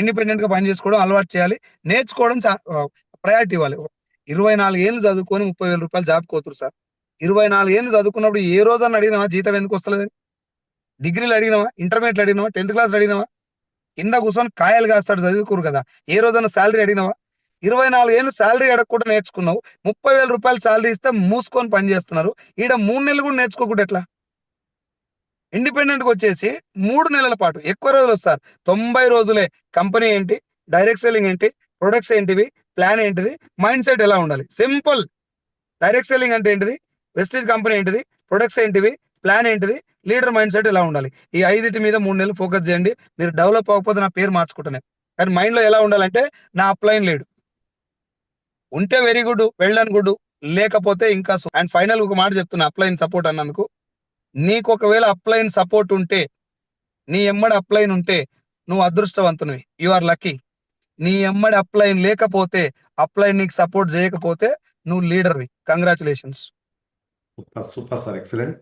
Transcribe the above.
ఇండిపెండెంట్గా పని చేసుకోవడం అలవాటు చేయాలి. నేర్చుకోవడం ప్రయారిటీ ఇవ్వాలి. ఇరవై నాలుగు ఏళ్ళు చదువుకొని ముప్పై వేల రూపాయలు జాబ్ కోతురు సార్. ఇరవై నాలుగు ఏళ్ళు చదువుకున్నప్పుడు ఏ రోజన్నా అడిగినావా? జీతం ఎందుకు వస్తలేదని డిగ్రీలు అడిగినావా? ఇంటర్మీడియట్ అడిగినావా? టెన్త్ క్లాస్ అడిగినావా? కింద కూర్చొని కాయలు కాస్తాడు చదువుకోరు కదా. ఏ రోజన్నా శాలరీ అడిగినావా? ఇరవై నాలుగు ఏళ్ళు శాలరీ అడగకుండా నేర్చుకున్నావు. ముప్పై వేల రూపాయలు శాలరీ ఇస్తే మూసుకొని పని చేస్తున్నారు. ఈడ మూడు నెలలు కూడా నేర్చుకోకుండా ఎట్లా? ఇండిపెండెంట్గా వచ్చేసి మూడు నెలల పాటు ఎక్కువ రోజులు వస్తారు. తొంభై రోజులే. కంపెనీ ఏంటి? డైరెక్ట్ సెల్లింగ్ ఏంటి? ప్రొడక్ట్స్ ఏంటివి? ప్లాన్ ఏంటిది? మైండ్ సెట్ ఎలా ఉండాలి? సింపుల్ డైరెక్ట్ సెల్లింగ్ అంటే ఏంటిది? వెస్టేజ్ కంపెనీ ఏంటిది? ప్రొడక్ట్స్ ఏంటివి? ప్లాన్ ఏంటిది? లీడర్ మైండ్ సెట్ ఎలా ఉండాలి? ఈ ఐదింటి మీద మూడు నెలలు ఫోకస్ చేయండి. మీరు డెవలప్ అవ్వకపోతే నా పేరు మార్చుకుంటున్నాను. కానీ మైండ్లో ఎలా ఉండాలంటే నా అప్లైన్ లేడు ఉంటే వెరీ గుడ్ వెళ్ళాను గుడ్ లేకపోతే ఇంకా అండ్ ఫైనల్ ఒక మాట చెప్తున్నా అప్లైన్ సపోర్ట్ అన్నందుకు. నీకు ఒకవేళ అప్లైన్ సపోర్ట్ ఉంటే నీ ఎమ్మడి అప్లైన్ ఉంటే నువ్వు అదృష్టవంతునివి. యు ఆర్ లక్కీ నీ ఎమ్మడి అప్లైన్ లేకపోతే అప్లైన్ నీకు సపోర్ట్ చేయకపోతే నువ్వు లీడర్వి కంగ్రాచులేషన్స్ సూపర్ సార్. ఎక్సలెంట్.